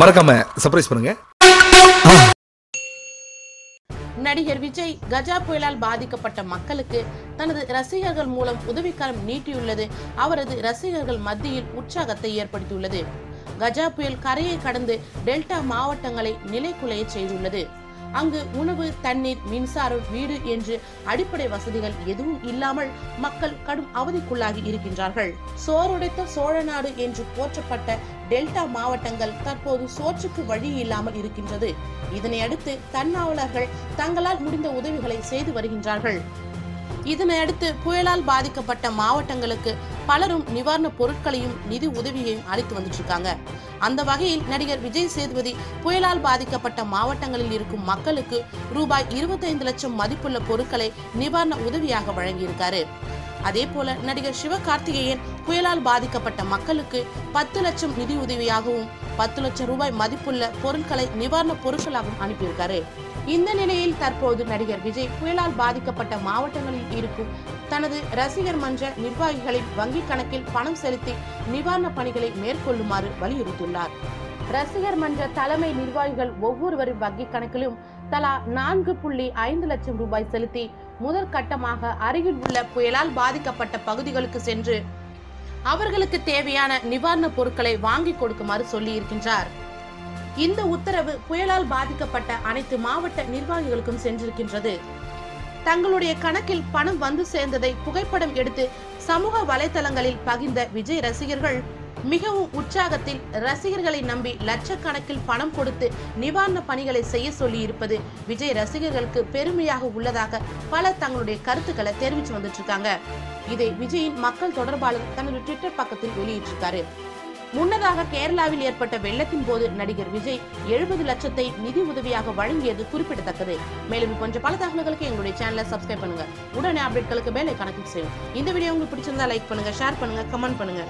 மறக்காம சர்ப்ரைஸ் பண்ணுங்க. நடிகர் விஜய் கஜா புயலால் பாதிக்கப்பட்ட மக்களுக்கு தனது ரசிகர்கள் மூலம் உதவிக்கரம் நீட்டியுள்ளது. அவரது ரசிகர்கள் மத்தியில் உற்சாகத்தை ஏற்படுத்தியுள்ளது. கஜா புயல் கரையை கடந்து டெல்டா மாவட்டங்களை நிலைக்குலைய செய்துள்ளது. அங்கு உணவு தண்ணீர் மின்சாரம் வீடு என்று அடிப்படை வசதிகள் எதுவும் இல்லாமல் மக்கள் கடும் அவதிக்குள்ளாகி இருக்கின்றார்கள். சோறுடைத்த சோழநாடு என்று போற்றப்பட்ட டெல்டா மாவட்டங்கள் தற்போது சோற்றுக்கு வழி இல்லாமல் இருக்கின்றது. இதனையடுத்து தன்னாவலர்கள் தங்களால் முடிந்த உதவிகளை செய்து வருகின்றார்கள். இதனையடுத்து புயலால் பாதிக்கப்பட்ட மாவட்டங்களுக்கு பலரும் நிவாரணப் பொருட்களையும் நிதி உதவியையும் அளித்து வந்துட்டு இருக்காங்க அந்த வகையில் நடிகர் விஜய் சேதுபதி புயலால் பாதிக்கப்பட்ட மாவட்டங்களில் இருக்கும் மக்களுக்கு ரூபாய் 25 லட்சம் மதிப்புள்ள பொருட்களை நிவாரண உதவியாக வழங்கியிருக்காரு. அதே போல நடிகர் சிவகார்த்திகேயன் புயலால் பாதிக்கப்பட்ட மக்களுக்கு பத்து லட்சம் நிதி உதவியாகவும் பத்து லட்சம் ரூபாய் மதிப்புள்ள பொருட்களை நிவாரண பொருட்களாகவும் அனுப்பியிருக்காரு. இந்த நிலையில் தற்போது நடிகர் விஜய் புயலால் பாதிக்கப்பட்ட மாவட்டங்களில் இருக்கும் தனது ரசிகர் மன்ற நிர்வாகிகளின் வங்கிக் கணக்கில் பணம் செலுத்தி நிவாரண பணிகளை மேற்கொள்ளுமாறு வலியுறுத்தியுள்ளார். ரசிகர் மன்ற தலைமை நிர்வாகிகள் ஒவ்வொருவரின் வங்கிக் கணக்கிலும் தலா நான்கு புள்ளி ஐந்து லட்சம் ரூபாய் செலுத்தி முதற்கட்டமாக அருகில் உள்ள புயலால் பாதிக்கப்பட்ட பகுதிகளுக்கு சென்று அவர்களுக்கு தேவையான நிவாரணப் பொருட்களை வாங்கி கொடுக்குமாறு சொல்லி இருக்கின்றார் இந்த உத்தரவு புயலால் பாதிக்கப்பட்ட அனைத்து மாவட்ட நிர்வாகிகளுக்கும் சென்றிருக்கின்றது. தங்களுடைய கணக்கில் பணம் வந்து சேர்ந்ததை புகைப்படம் எடுத்து சமூக வலைதளங்களில் பகிர்ந்த விஜய் ரசிகர்கள் மிகவும் உற்சாகத்தில் ரசிகர்களை நம்பி லட்சக்கணக்கில் பணம் கொடுத்து நிவாரண பணிகளை செய்ய சொல்லி இருப்பது விஜய் ரசிகர்களுக்கு பெருமையாக உள்ளதாக பலர் தங்களுடைய கருத்துக்களை தெரிவித்து வந்துட்டு இருக்காங்க இதை விஜயின் மக்கள் தொடர்பாளர் தனது ட்விட்டர் பக்கத்தில் வெளியிட்டிருக்காரு முன்னதாக கேரளாவில் ஏற்பட்ட வெள்ளத்தின் போது நடிகர் விஜய் எழுபது லட்சத்தை நிதி உதவியாக வழங்கியது குறிப்பிடத்தக்கது. மேலும் இது போன்ற பல தகவல்களுக்கு எங்களுடைய சேனலை சப்ஸ்கிரைப் பண்ணுங்க. உடனே அப்டேட்களுக்கு மேலே கணக்கு செய்யும் இந்த வீடியோ உங்களுக்கு பிடிச்சிருந்தா லைக் பண்ணுங்க ஷேர் பண்ணுங்க கமெண்ட் பண்ணுங்க.